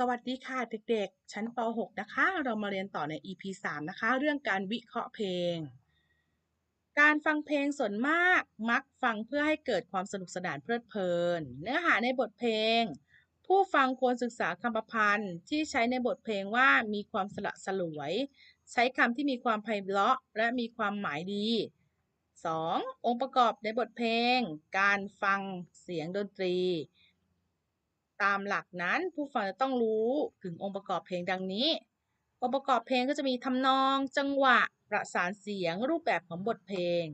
สวัสดีค่ะเด็กๆ ชั้นป .6 นะคะ เรามาเรียนต่อใน EP 3 นะคะ เรื่องการวิเคราะห์เพลง การฟังเพลงส่วนมากมักฟังเพื่อให้เกิดความสนุกสนานเพลิดเพลิน เนื้อหาในบทเพลง ผู้ฟังควรศึกษาคำประพันธ์ที่ใช้ในบทเพลงว่ามีความสละสลวย ใช้คำที่มีความไพเราะและมีความหมายดี 2. องค์ประกอบในบทเพลง การฟังเสียงดนตรี ตามหลักนั้นผู้ฟังจะต้องรู้ถึงองค์ประกอบเพลงดังนี้ องค์ประกอบเพลงก็จะมีทำนอง จังหวะ ประสานเสียง รูปแบบของบทเพลง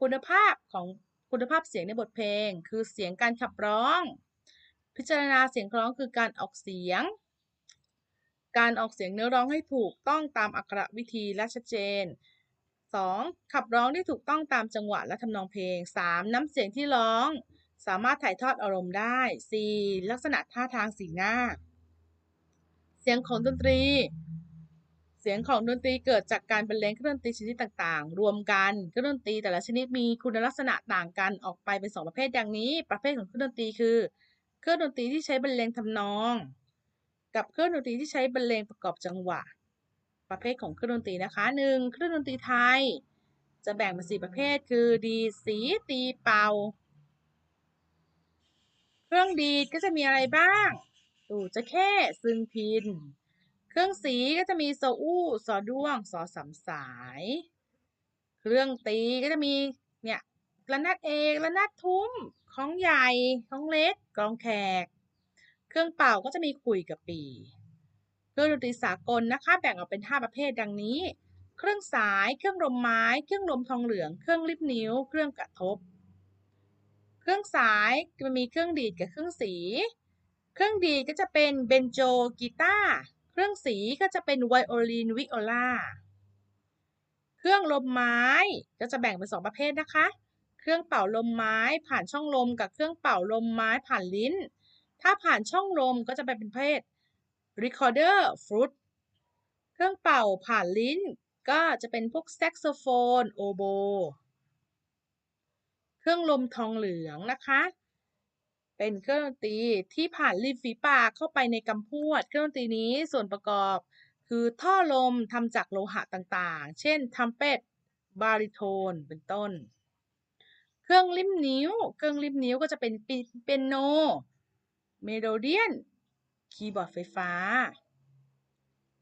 คุณภาพของคุณภาพเสียงในบทเพลง คือเสียงการขับร้อง พิจารณาเสียงร้องคือการออกเสียง การออกเสียงเนื้อร้องให้ถูกต้องตามอักขระวิธีและชัดเจน 2. ขับร้องที่ถูกต้องตามจังหวะและทำนองเพลง 3. น้ำเสียงที่ร้อง สามารถถ่ายทอดอารมณ์ได้ 4. ลักษณะท่าทางสีหน้า เสียงของดนตรี เสียงของดนตรีเกิดจากการบรรเลงเครื่องดนตรีชนิดต่างๆ รวมกันเครื่องดนตรีแต่ละชนิดมีคุณลักษณะต่างกันออกไปเป็นสองประเภทดังนี้ ประเภทของเครื่องดนตรีคือ เครื่องดนตรีที่ใช้บรรเลงทำนอง กับเครื่องดนตรีที่ใช้บรรเลงประกอบจังหวะ ประเภทของเครื่องดนตรีนะคะหนึ่งเครื่องดนตรีไทย จะแบ่งเป็นสี่ประเภท คือดีสีตีเป่า เครื่องดีดก็จะมีอะไรบ้าง ตู่จะแค่ซึงพิน เครื่องสีก็จะมีโซอู้ซอด้วงซอสามสาย เครื่องตีก็จะมีเนี่ยระนาดเอกระนาดทุ้มของใหญ่ของเล็กกองแขก เครื่องเป่าก็จะมีขุยกับปี เครื่องดนตรีสากลนะคะ แบ่งออกเป็น 5 ประเภทดังนี้ เครื่องสาย เครื่องลมไม้ เครื่องลมทองเหลือง เครื่องลิบนิ้ว เครื่องกระทบ เครื่องสายมันมีเครื่องดีดกับเครื่องสี เครื่องดีดก็จะเป็นเบนโจกีตาร์เครื่องสีก็จะเป็นไวโอลินวิโอลาเครื่องลมไม้ก็จะแบ่งเป็นสองประเภทนะคะ เครื่องเป่าลมไม้ผ่านช่องลมกับเครื่องเป่าลมไม้ผ่านลิ้น ถ้าผ่านช่องลมก็จะเป็นประเภท recorder flute เครื่องเป่าผ่านลิ้นก็จะเป็นพวกแซกโซโฟน โอโบ เครื่องลมทองเหลืองนะคะ เป็นเครื่องดนตรีที่ผ่านริมฝีปากเข้าไปในกำพวด เครื่องดนตรีนี้ส่วนประกอบคือท่อลมทำจากโลหะต่างๆ เช่นทัมเป็ตบาริโทน เป็นต้น เครื่องริมนิ้ว เครื่องริมนิ้วก็จะเป็นเปียโน เมโลเดียน คีย์บอร์ดไฟฟ้า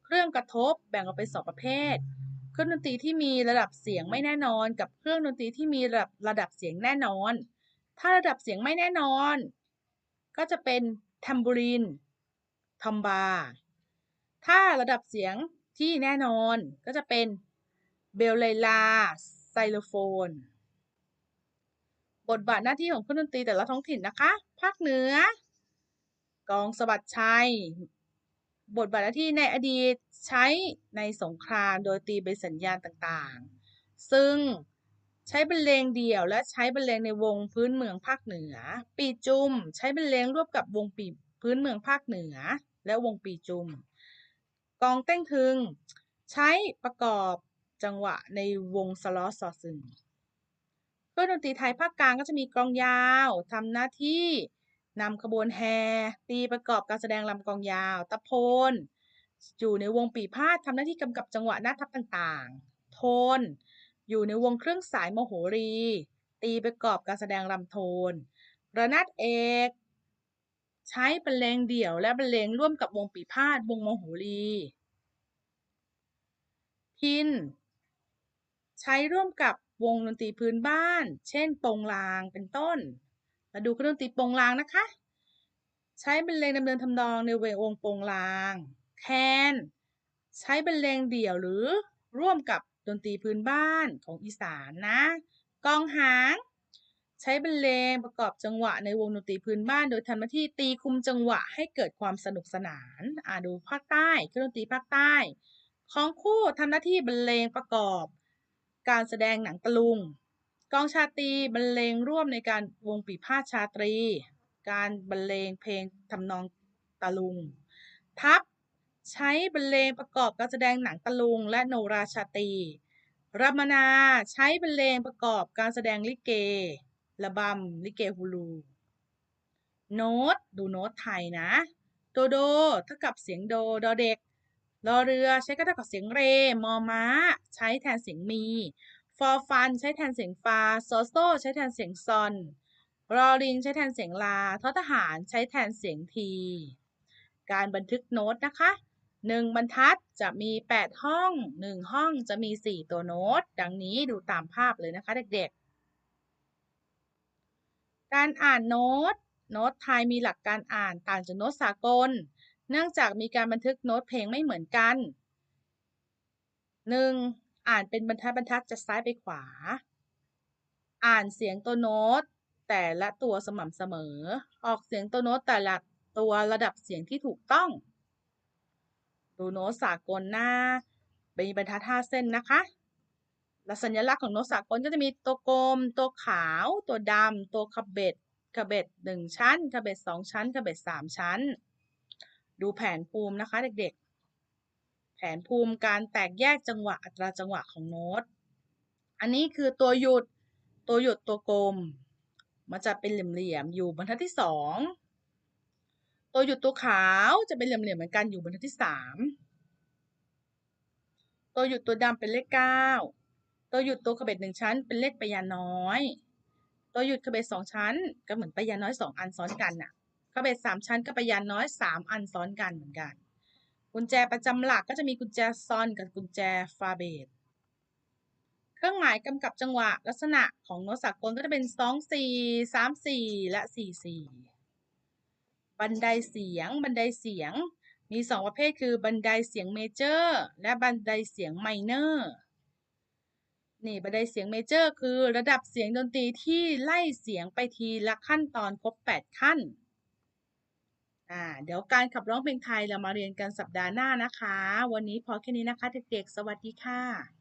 เครื่องกระทบแบ่งออกเป็นสองประเภท เครื่องดนตรีที่มีระดับเสียงไม่แน่นอน กับเครื่องดนตรีที่มีระดับระดับเสียงแน่นอน ถ้าระดับเสียงไม่แน่นอน ก็จะเป็นแทมบูรินทอมบา ถ้าระดับเสียงที่แน่นอนก็จะเป็นเบลไลลาไซโลโฟน บทบาทหน้าที่ของเครื่องดนตรีแต่ละท้องถิ่นนะคะ ภาคเหนือกองสะบัดชัย บทบาทหน้าที่ในอดีตใช้ในสงครามโดยตีเป็นสัญญาณต่างๆ ซึ่งใช้บรรเลงเดี่ยวและใช้บรรเลงในวงพื้นเมืองภาคเหนือ ปีจุมใช้บรรเลงร่วมกับวงปีพื้นเมืองภาคเหนือ และวงปีจุมกองเต้งทึง ใช้ประกอบจังหวะในวงสล้อซอซึงเครื่องดนตรีไทยภาคกลางก็จะมีกลองยาวทำหน้าที่ นำขบวนแห่ตีประกอบการแสดงลำกองยาว ตะโพนอยู่ในวงปีพาดทำหน้าที่กำกับจังหวะหน้าทับต่างๆ โทน อยู่ในวงเครื่องสายมโหรี ตีประกอบการแสดงลำโทน ระนาดเอก ใช้บรรเลงเดี่ยวและบรรเลงร่วมกับวงปีพาดวงมโหรี พิน ใช้ร่วมกับวงดนตรีพื้นบ้าน เช่นโปงลางเป็นต้น มาดูเครื่องดนตรีโปงลางนะคะ ใช้บรรเลงดำเนินทำนองในวงโปงลาง แคน ใช้บรรเลงเดี่ยวหรือร่วมกับดนตรีพื้นบ้านของอีสานนะกองหาง ใช้บรรเลงประกอบจังหวะในวงดนตรีพื้นบ้าน โดยทำหน้าที่ตีคุมจังหวะให้เกิดความสนุกสนานอ่าดูภาคใต้เครื่องดนตรีภาคใต้ของคู่ทำหน้าที่บรรเลงประกอบ การแสดงหนังตะลุง กองชาตรีบรรเลงร่วมในการวงปีพาดชาตรี การบรรเลงเพลงทำนองตะลุง ทัพใช้บรรเลงประกอบการแสดงหนังตะลุงและโนราชาตรีรามนาใช้บรรเลงประกอบการแสดงลิเก ระบำ ลิเกฮูลู โน้ต ดูโน้ตไทยนะ โดโดเท่ากับเสียงโด ดอเด็ก รอเรือใช้ก็เท่ากับเสียงเร มอม้า ใช้แทนเสียงมี ฟอฟันใช้แทนเสียงฟาโซโซใช้แทนเสียงซอนรอลิงใช้แทนเสียงลาทอทหารใช้แทนเสียงที การบันทึกโน้ตนะคะหนึ่งบรรทัดจะมี 8 ห้องหนึ่งห้องจะมี 4 ตัวโน้ต ดังนี้ดูตามภาพเลยนะคะเด็กๆ การอ่านโน้ต โน้ตไทยมีหลักการอ่านต่างจากโน้ตสากล เนื่องจากมีการบันทึกโน้ตเพลงไม่เหมือนกัน 1. อ่านเป็นบรรทัดบรรทัดจะซ้ายไปขวา อ่านเสียงตัวโน้ต แต่ละตัวสม่ำเสมอ ออกเสียงตัวโน้ตแต่ละตัวระดับเสียงที่ถูกต้อง ดูโน้ตสากลหน้ามีบรรทัดห้าเส้นนะคะและสัญลักษณ์ของโน้ตสากลก็จะมีตัวกลม ตัวขาว ตัวดำ ตัวขบเบ็ดขบเบ็ดหนึ่งชั้นขบเบ็ดสองชั้นขบเบ็ดสามชั้น ดูแผนภูมินะคะเด็กๆ แผนภูมิการแตกแยกจังหวะอัตราจังหวะของโน้ต อันนี้คือตัวหยุด ตัวหยุดตัวกลม มันจะเป็นเหลี่ยมๆอยู่บรรทัดที่สองตัวหยุดตัวขาวจะเป็นเหลี่ยมๆเหมือนกันอยู่บรรทัดที่สามตัวหยุดตัวดำเป็นเลขเก้าตัวหยุดตัวขบเบ็ดหนึ่งชั้นเป็นเลขปยาน้อย ตัวหยุดขบเบ็ดสองชั้น ก็เหมือนปยาน้อยสองอันซ้อนกันน่ะขบเบ็ดสามชั้นกับปยาน้อยสามอันซ้อนกันเหมือนกัน กุญแจประจำหลักก็จะมีกุญแจซอนกับกุญแจฟาเบต เครื่องหมายกำกับจังหวะลักษณะของโน้ตสากลก็จะเป็นสองสี่สามสี่และสี่สี่บันไดเสียง บันไดเสียง มีสองประเภทคือบันไดเสียงเมเจอร์และบันไดเสียงไมเนอร์นี่บันไดเสียงเมเจอร์คือระดับเสียงดนตรีที่ไล่เสียงไปทีละขั้นตอนครบ 8 ขั้น อ่าเดี๋ยวการขับร้องเพลงไทยเรามาเรียนกันสัปดาห์หน้านะคะ วันนี้พอแค่นี้นะคะเด็กๆ สวัสดีค่ะ